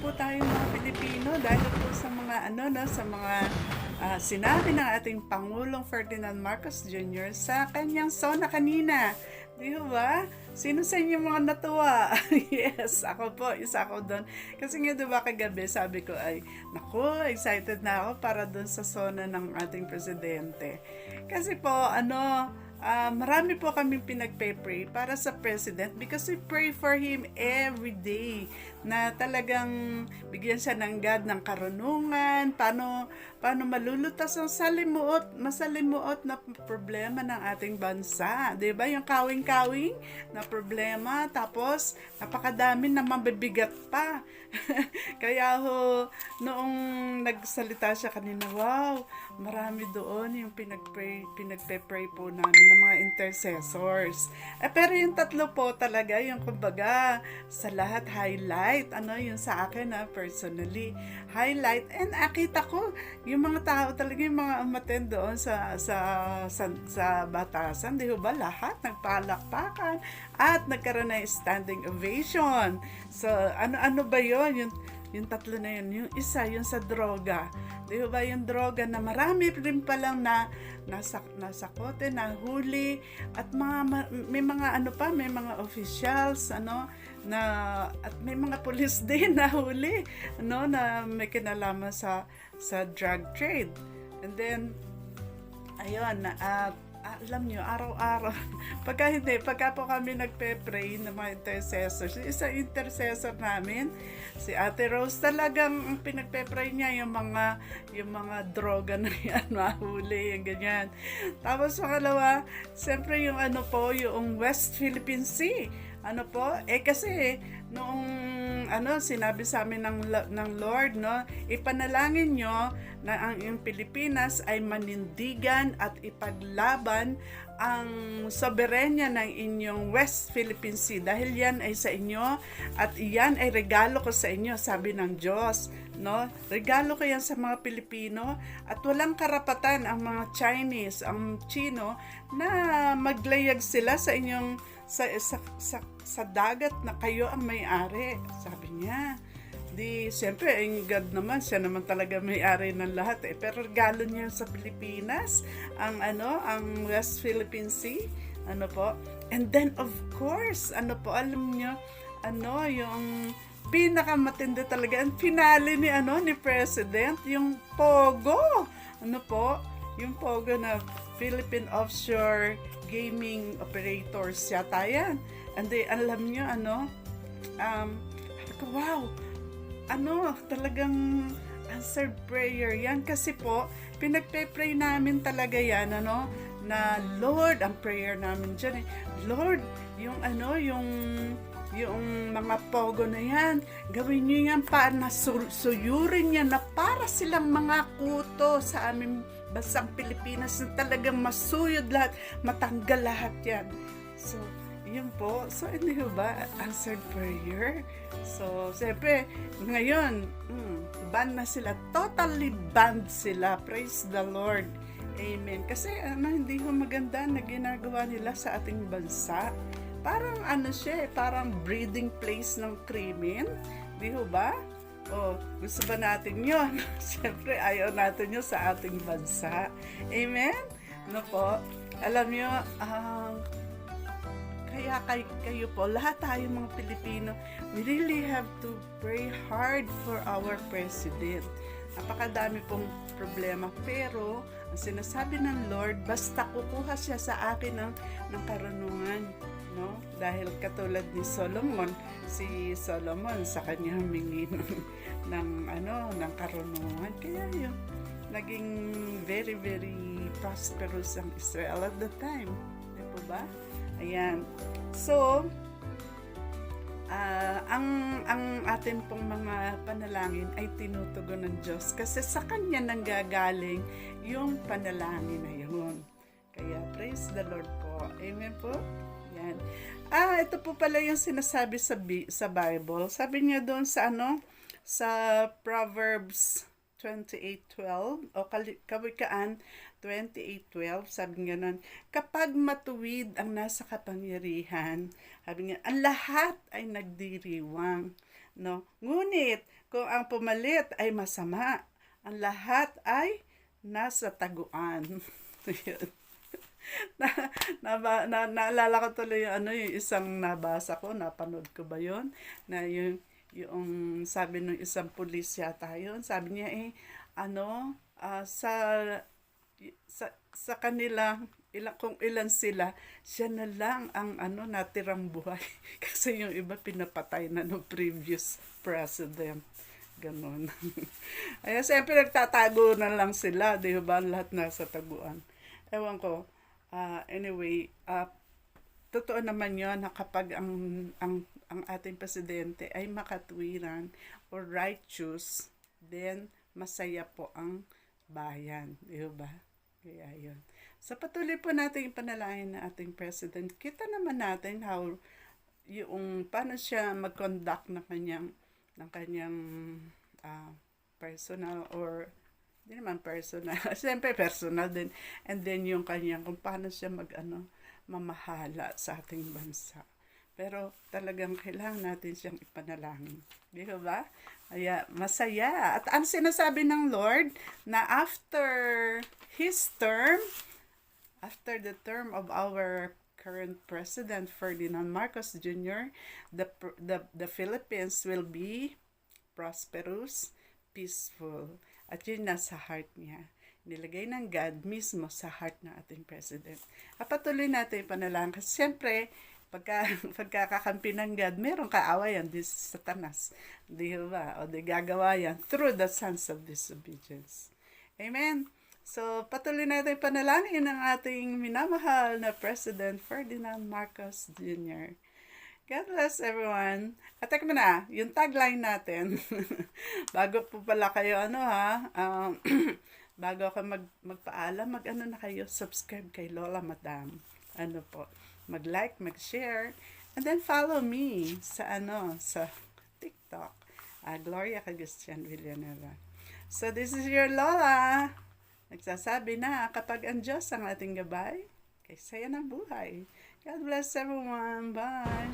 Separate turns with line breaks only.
po tayo mga Pilipino dahil po sa mga ano no, sa mga ah, sinabi ng ating Pangulong Ferdinand Marcos Jr. sa kanyang sona kanina. Di ba? Sino sa inyo mga natuwa? yes, ako po, isa ako doon. Kasi nga diba kagabi sabi ko ay, naku, excited na ako para doon sa sona ng ating presidente. Kasi po, ano, Ah, marami po kaming pinagpe-pray para sa president because we pray for him every day na talagang bigyan siya ng God ng karunungan, paano, paano malulutas ang salimuot, masalimuot na problema ng ating bansa. ba Yung kawing-kawing na problema, tapos napakadami na mabibigat pa. Kaya ho, noong nagsalita siya kanina, wow, marami doon yung pinagpe-pray po namin ng mga intercessors. Eh, pero yung tatlo po talaga, yung kumbaga, sa lahat highlight, ano yung sa akin na personally, highlight, and nakita ko, yung mga tao talaga, yung mga umaten doon sa, sa, sa, sa batasan, di ba lahat, nagpalakpakan, at nagkaroon ng standing ovation. So, ano-ano ba yon Yung, yung tatlo na yun. Yung isa, yung sa droga. Di ba yung droga na marami rin palang na nasa, nasa kote, nahuli, at mga, ma- may mga ano pa, may mga officials, ano, na, at may mga pulis din na huli, ano, na may kinalaman sa, sa drug trade. And then, ayun, at alam nyo, araw-araw, pagka hindi, pagka po kami nagpe-pray ng mga intercessors, isang intercessor namin, si Ate Rose, talagang ang pinagpe-pray niya yung mga, yung mga droga na yan, mahuli, yung ganyan. Tapos pangalawa, siyempre yung ano po, yung West Philippine Sea. Ano po? Eh kasi noong ano sinabi sa amin ng ng Lord no, ipanalangin nyo na ang iyong Pilipinas ay manindigan at ipaglaban ang soberenya ng inyong West Philippine Sea. Dahil yan ay sa inyo at iyan ay regalo ko sa inyo sabi ng Diyos no? Regalo ko yan sa mga Pilipino at walang karapatan ang mga Chinese ang Chino na maglayag sila sa inyong sa sa sa, sa dagat na kayo ang may-ari sabi niya. Di siyempre ang God naman siya naman talaga may-ari ng lahat eh. Pero regalo niya sa Pilipinas ang ano ang West Philippine Sea ano po. And then of course ano po alam niyo ano yung pinakamatindi talaga. Ang finale ni ano ni president yung pogo. Ano po? Yung pogo na Philippine Offshore Gaming Operators yata yan. And then alam niyo ano um wow ano talagang answered prayer yan. Kasi po pinagpe-pray namin talaga yan ano na Lord ang prayer namin dyan eh, Lord yung ano yung yung mga pogo na yan, gawin nyo yan para na su- suyurin niya na para silang mga kuto sa aming bansang Pilipinas na talagang masuyod lahat, matanggal lahat yan. So, yun po. So, hindi ho ba answered prayer? So, siyempre, ngayon, mm, ban na sila. Totally banned sila. Praise the Lord. Amen. Kasi ano, hindi ho maganda na ginagawa nila sa ating bansa. Parang ano siya eh, parang breeding place ng krimen. Di ho ba? O, gusto ba natin yon? Siyempre, ayaw natin yun sa ating bansa. Amen? Ano po? Alam nyo, ah, kaya kay, kayo po, lahat tayo mga Pilipino, we really have to pray hard for our president. Napakadami pong problema, pero ang sinasabi ng Lord, basta kukuha siya sa akin ng, ng karunungan. No? Dahil katulad ni Solomon, si Solomon sa kanya humingi ng, ano, ng karunungan. Kaya yun, naging very, very prosperous ang Israel at the time. Di po ba? Ayan. So, ah, ang ang ating pong mga panalangin ay tinutugon ng Diyos kasi sa Kanya nanggagaling yung panalangin na yun. Kaya praise the Lord po. Amen po. Yan. Ah, ito po pala yung sinasabi sa Bi- sa Bible. Sabi niya doon sa ano sa Proverbs 28:12 o Kawikaan 28:12 sabi nga nun, kapag matuwid ang nasa kapangyarihan, sabi nga, ang lahat ay nagdiriwang. No? Ngunit, Kung ang pumalit ay masama, ang lahat ay nasa taguan. Na, na, na, naalala ko tuloy yung, ano, yung isang nabasa ko, napanood ko ba yun? Na yung, yung sabi ng isang pulis yata yun, sabi niya eh, ano, ah, sa, sa, sa kanila, ilang, kung ilan sila, siya na lang ang ano, natirang buhay. Kasi yung iba pinapatay na ng previous president. Ganon. Ay, siyempre nagtatago na lang sila, di ba? Lahat nasa taguan. Ewan ko. Ah, anyway, ah, totoo naman yon na kapag ang, ang, ang ating presidente ay makatwiran or righteous, then masaya po ang bayan. Di ba? Kaya yun. Sa patuloy po natin yung panalangin ng ating president, kita naman natin how yung paano siya mag-conduct ng kanyang ng kanyang ah, personal or hindi naman personal. Siyempre personal din. And then yung kanyang kung paano siya mag ano, mamahala sa ating bansa. Pero talagang kailangan natin siyang ipanalangin. Di ko ba? Kaya masaya. At ang sinasabi ng Lord na after His term, after the term of our current president Ferdinand Marcos Jr., the the the Philippines will be prosperous, peaceful. At yun nasa heart niya. Nilagay ng God mismo sa heart ng ating president. At patuloy natin yung panalangin. Kasi siyempre, pagka, pagkakakampi ng God, meron kaawayan din sa satanas. Di ba? O di gagawa yan through the sons of disobedience. Amen. So, patuloy natin panalangin ng ating minamahal na President Ferdinand Marcos Jr. God bless everyone. At teka na, yung tagline natin, bago po pala kayo, ano ha, um, bago ako mag, magpaalam, mag-ano na kayo, subscribe kay Lola Madam. Ano po, mag-like, mag-share, and then follow me sa ano, sa TikTok, uh, Gloria Cagustian Villanueva. So, this is your Lola. Nagsasabi na kapag ang Diyos ang ating gabay, kay saya ng buhay. God bless everyone. Bye.